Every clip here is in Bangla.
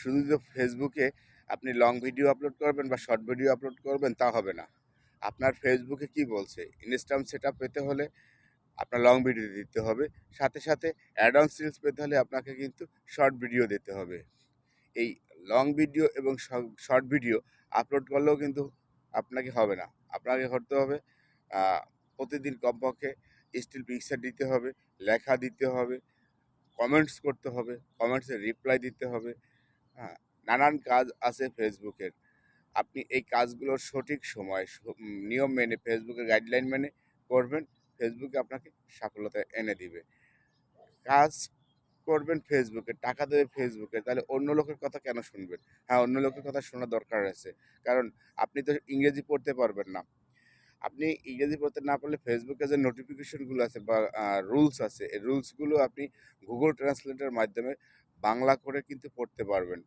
শুধু যে ফেসবুকে আপনি লং ভিডিও আপলোড করবেন বা শর্ট ভিডিও আপলোড করবেন, তা হবে না। আপনার ফেসবুকে কি বলছে? ইনস্টাগ্রাম সেট পেতে হলে আপনার লং ভিডিও দিতে হবে। সাথে সাথে অ্যাডভান্স রিলস পেতে হলে আপনাকে কিন্তু শর্ট ভিডিও দিতে হবে। এই লং ভিডিও এবং শর্ট ভিডিও আপলোড করলেও কিন্তু আপনাকে হবে না। আপনাকে করতে হবে প্রতিদিন কমপক্ষে স্টিল পিকচার দিতে হবে, লেখা দিতে হবে কমেন্টস করতে হবে কমেন্টসের রিপ্লাই দিতে হবে। হ্যাঁ নানান কাজ আছে ফেসবুকের আপনি এই কাজগুলোর সঠিক সময় নিয়ম মেনে ফেসবুকের গাইডলাইন মেনে করবেন ফেসবুকে আপনাকে সফলতা এনে দিবে। কাজ করবেন ফেসবুকে টাকা দেবে ফেসবুকে তাহলে অন্য লোকের কথা কেন শুনবেন? হ্যাঁ অন্য লোকের কথা শোনা দরকার আছে। কারণ আপনি তো ইংরেজি পড়তে পারবেন না। আপনি ইংরেজি পড়তে না পারলে ফেসবুকে যে নোটিফিকেশনগুলো আছে বা রুলস আছে, এই রুলসগুলো আপনি গুগল ট্রান্সলেটের মাধ্যমে বাংলা করে কিন্তু পড়তে পারবেন।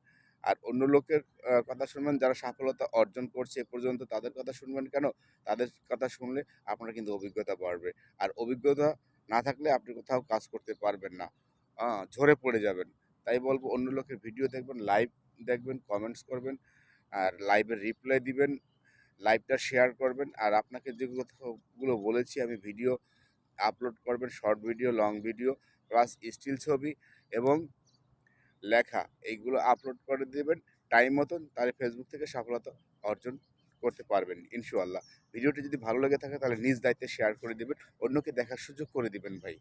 আর অন্য লোকের কথা শুনবেন, যারা সফলতা অর্জন করছে এ পর্যন্ত তাদের কথা শুনবেন কেন? তাদের কথা শুনলে আপনার কিন্তু অভিজ্ঞতা বাড়বে। আর অভিজ্ঞতা না থাকলে আপনি কোথাও কাজ করতে পারবেন না। ঝরে পড়ে যাবেন। তাই বলব, অন্য লোকের ভিডিও দেখবেন, লাইভ দেখবেন, কমেন্টস করবেন, আর লাইভের রিপ্লাই দিবেন, লাইভটা শেয়ার করবেন। আর আপনাকে যে কথাগুলো বলেছি, আমি ভিডিও আপলোড করবেন, short video, long video, plus still ছবি এবং লেখা, এইগুলো আপলোড করে দেবেন টাইম মতন তাহলে ফেসবুক থেকে সফলতা অর্জন করতে পারবেন, ইনশাআল্লাহ। ভিডিওটি যদি ভালো লেগে থাকে তাহলে নিজ দায়িত্বে শেয়ার করে দেবেন, অন্যকে দেখার সুযোগ করে দিবেন ভাই।